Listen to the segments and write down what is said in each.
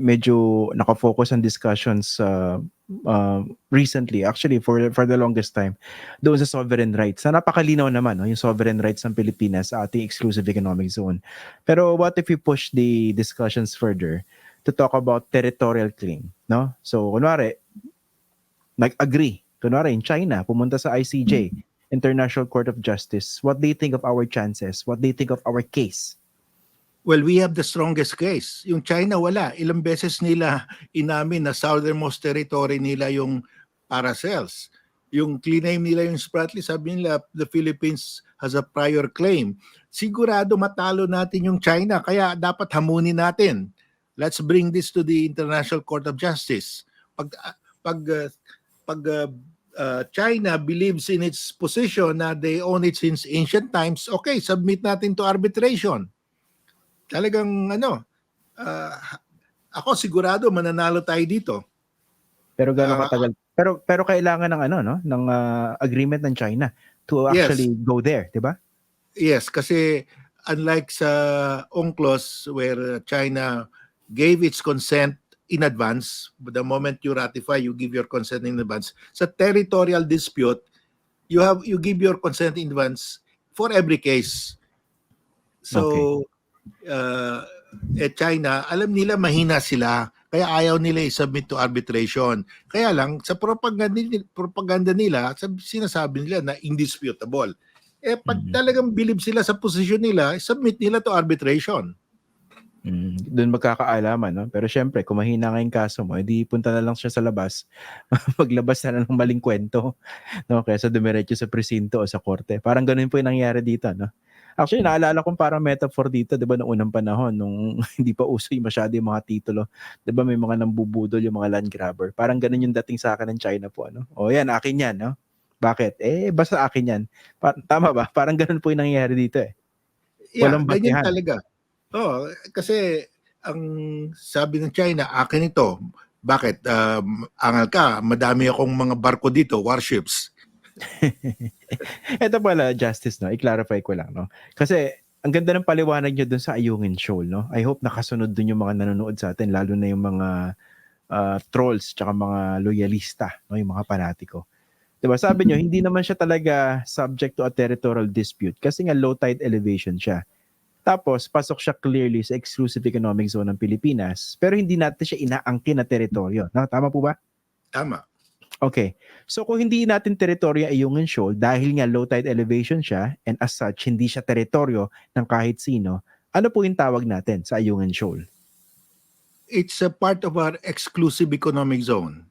medyo naka-focus ang discussions uh, uh, recently, actually for for the longest time, doon sa sovereign rights. Na napakalinaw naman no, yung sovereign rights ng Pilipinas sa ating exclusive economic zone. Pero what if we push the discussions further to talk about territorial claim, no? So, kunwari, nag-agree. Kunwari, in China, pumunta sa ICJ, International Court of Justice. What you think of our chances? What you think of our case? Well, we have the strongest case. Yung China, wala. Ilang beses nila inamin na southernmost territory nila yung Paracels. Yung claim nila yung Spratly, sabi nila the Philippines has a prior claim. Sigurado matalo natin yung China, kaya dapat hamunin natin. Let's bring this to the International Court of Justice. Pag pag pag uh, uh, China believes in its position na they own it since ancient times, okay, submit natin to arbitration talagang ano, uh, ako sigurado mananalo tayo dito. Pero gaano Ah, katagal? Pero pero kailangan ng ano no, ng ah, agreement ng China to Yes. actually go there, 'di ba? Yes, kasi unlike sa UNCLOS where China gave its consent in advance, the moment you ratify, you give your consent in advance. Sa territorial dispute, you have you give your consent in advance for every case. So, uh, eh China, alam nila mahina sila, kaya ayaw nila i-submit to arbitration. Kaya lang, sa propaganda, nila- propaganda nila, sab- sinasabi nila na indisputable. Eh, pag Mhm. talagang believe sila sa posisyon nila, submit nila to arbitration. Mm, doon magkakaalaman, no? Pero syempre, kung mahina nga yung kaso mo, edi punta na lang siya sa labas. Maglabas na lang ng maling kwento, no? Kaysa dumiretso sa presinto o sa korte. Parang ganun po yung nangyari dito, no? Actually, naalala kong parang metaphor dito, di ba, noong unang panahon, nung hindi pa uso yung masyado yung mga titulo. Di ba, may mga nambubudol yung mga land grabber. Parang ganun yung dating sa akin ng China po, ano? O yan, akin yan, no? Bakit? Eh, basta akin yan. Pa- tama ba? Parang ganun po yung nangyayari dito, eh. Yeah, Walang basihan. talaga. Oh, kasi ang sabi ng China, akin ito. Bakit? Um, angal ka, madami akong mga barko dito, warships. Ito pala, Justice, no? I-clarify ko lang, no? Kasi, ang ganda ng paliwanag nyo dun sa Ayungin Shoal, no? I hope nakasunod dun yung mga nanonood sa atin, lalo na yung mga ah, trolls, tsaka mga loyalista, no? Yung mga panatiko. Diba? Sabi nyo, hindi naman siya talaga subject to a territorial dispute kasi nga low tide elevation siya. Tapos, pasok siya clearly sa exclusive economic zone ng Pilipinas, pero hindi natin siya inaangkin na teritoryo. No? Tama po ba? Tama. Okay. So kung hindi natin teritoryo ay Ayungin Shoal dahil nga low tide elevation siya and as such hindi siya teritoryo ng kahit sino, ano po yung tawag natin sa Ayungin Shoal? It's a part of our exclusive economic zone.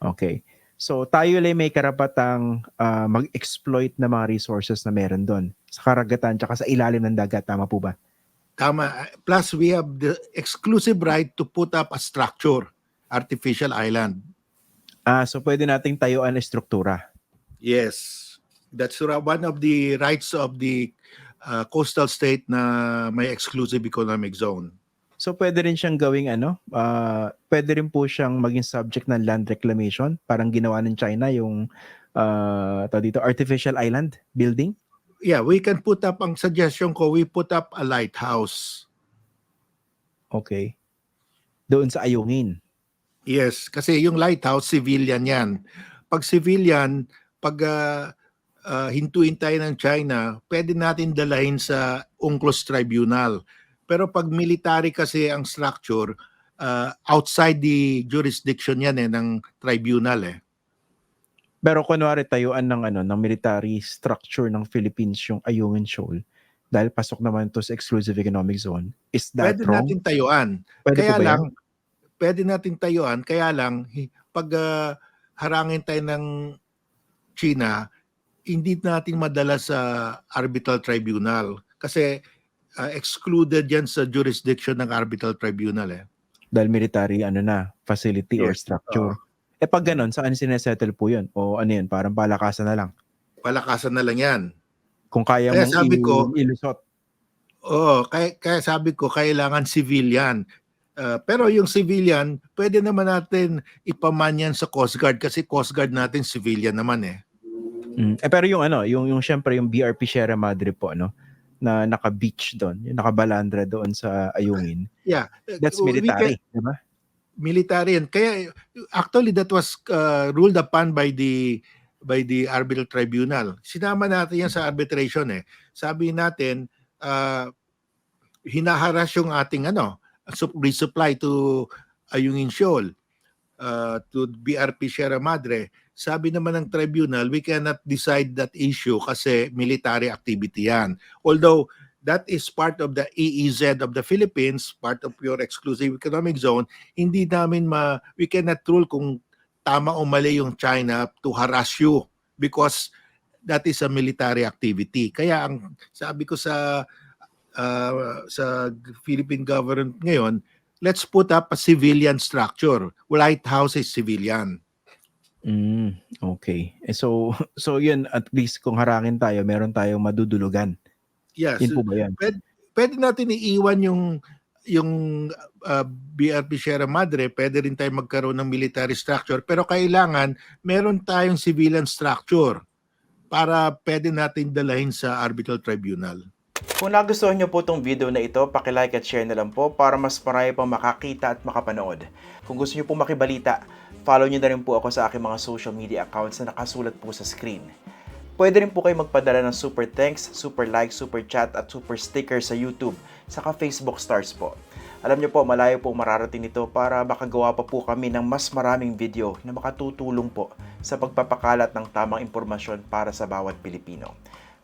Okay. So tayo lang may karapatang ah, mag-exploit ng mga resources na meron doon sa karagatan tsaka sa ilalim ng dagat. Tama po ba? Tama. Plus, we have the exclusive right to put up a structure, artificial island. Ah, so pwede nating tayuan ang struktura. Yes. That's one of the rights of the uh, coastal state na may exclusive economic zone. So pwede rin siyang gawing ano, ah, pwede rin po siyang maging subject ng land reclamation, parang ginawa ng China yung uh, dito artificial island building. Yeah, we can put up, ang suggestion ko, we put up a lighthouse. Okay. Doon sa Ayungin. Yes, kasi yung lighthouse, civilian yan. Pag civilian, pag uh, uh, hintuin tayo ng China, pwede natin dalahin sa UNCLOS Tribunal. Pero pag military kasi ang structure, uh, outside the jurisdiction yan eh, ng tribunal eh. Pero kunwari tayuan ng ano ng military structure ng Philippines yung Ayungin Shoal dahil pasok naman to sa exclusive economic zone. Is that Pwede wrong? natin tayuan. Pwede kaya lang, pwede natin tayuan, kaya lang, pag ah, harangin tayo ng China, hindi natin madala sa arbitral tribunal. Kasi ah, excluded yan sa jurisdiction ng arbitral tribunal eh. Dahil military ano na, facility or Yes, structure. Eh pag ganun, saan sinesettle po yun? O ano yun, parang palakasan na lang. Palakasan na lang yan. Kung kaya Kaya mong sabi ko- ilusot. Oo, kaya, kaya sabi ko, kailangan civilian. Ah, pero yung civilian, pwede naman natin ipaman yan sa Coast Guard kasi Coast Guard natin civilian naman eh. Mm. Eh, pero yung ano, yung, yung syempre yung BRP Sierra Madre po, no? na naka-beach doon, yung nakabalandra doon sa Ayungin. Yeah. That's military, di ba? military yan. Kaya actually that was uh, ruled upon by the by the arbitral tribunal. Sinama natin yan sa arbitration eh. Sabi natin uh, hinaharas yung ating ano, resupply to Ayungin Shoal uh, to BRP Sierra Madre. Sabi naman ng tribunal, we cannot decide that issue kasi military activity yan. Although that is part of the EEZ of the Philippines, part of your exclusive economic zone, hindi namin ma, we cannot rule kung tama o mali yung China to harass you because that is a military activity. Kaya ang sabi ko sa uh, sa Philippine government ngayon, let's put up a civilian structure. White House is civilian. Mm, okay. Eh, so, so yun, at least kung harangin tayo, meron tayong madudulugan. Yes. Yun po ba yan? pwede natin iiwan yung yung uh, BRP Sierra Madre, pwede rin tayo magkaroon ng military structure, pero kailangan meron tayong civilian structure para pwede natin dalahin sa arbitral tribunal. Kung nagustuhan nyo po itong video na ito, pakilike at share na lang po para mas marami pang makakita at makapanood. Kung gusto nyo po makibalita, follow nyo na rin po ako sa aking mga social media accounts na nakasulat po sa screen. Pwede rin po kayo magpadala ng super thanks, super like, super chat at super sticker sa YouTube, saka Facebook stars po. Alam nyo po, malayo po mararating nito para makagawa pa po kami ng mas maraming video na makatutulong po sa pagpapakalat ng tamang impormasyon para sa bawat Pilipino.